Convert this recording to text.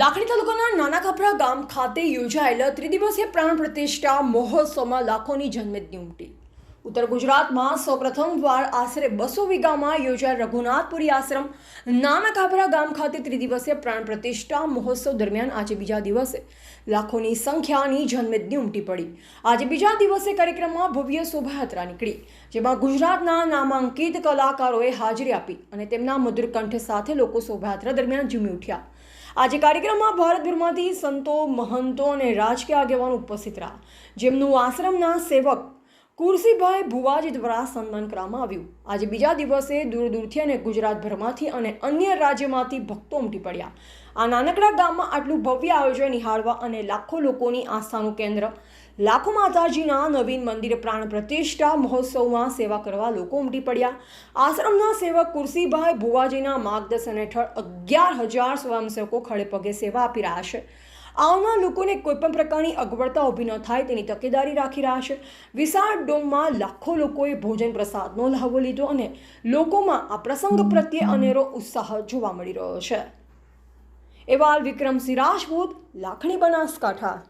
નાનકડા ગામ ખાતે યોજાયેલા ત્રિદિવસીય પ્રાણ પ્રતિષ્ઠા મહોત્સવમાં લાખોની જન્મદિન ઉમટી. ઉત્તર ગુજરાતમાં સૌપ્રથમ વાર આશરે બસો વીઘામાં યોજાયેલ રઘુનાથપુરી આશ્રમ નાનકાભરા ગામ ખાતે ત્રિદિવસીય પ્રાણ પ્રતિષ્ઠા મહોત્સવ દરમિયાન આજે બીજા દિવસે લાખોની સંખ્યાની જન્મદિન ઉમટી પડી. આજે બીજા દિવસે કાર્યક્રમમાં ભવ્ય શોભાયાત્રા નીકળી, જેમાં ગુજરાતના નામાંકિત કલાકારોએ હાજરી આપી અને તેમના મધુર કંઠ સાથે લોકો શોભાયાત્રા દરમિયાન ઝૂમી ઉઠ્યા. આજે કાર્યક્રમમાં ભારતભરમાંથી સંતો મહંતો અને રાજકીય આગેવાનો ઉપસ્થિત રહ્યા. જેમનું આશ્રમના સેવક કુરસીભાઈ ભુવાજી દ્વારા સન્માન કરવામાં આવ્યું. આજે બીજા દિવસે દૂર દૂરથી અને ગુજરાતભરમાંથી અને અન્ય રાજ્યમાંથી ભક્તો ઉમટી પડ્યા. આ નાનકડા ગામમાં આટલું ભવ્ય આયોજન નિહાળવા અને લાખો લોકોની આસ્થાનું કેન્દ્ર, લાખો માતાજીના નવીન મંદિર પ્રાણ પ્રતિષ્ઠા મહોત્સવમાં સેવા કરવા લોકો ઉમટી પડ્યા. આશ્રમના સેવક કુરસીભાઈ ભુવાજીના માર્ગદર્શન હેઠળ અગિયાર હજાર સ્વયંસેવકો ખડેપગે સેવા આપી રહ્યા છે. આવનાર લોકોને કોઈપણ પ્રકારની અગવડતા ઊભી ન થાય, તેની તકેદારી રાખી રહ્યા છે. વિશાળ ડોમમાં લાખો લોકોએ ભોજન પ્રસાદનો લહાવો લીધો અને લોકોમાં આ પ્રસંગ પ્રત્યે અનેરો ઉત્સાહ જોવા મળી રહ્યો છે. એવા વિક્રમ રાજપૂત, લાખણી બનાસકાંઠા.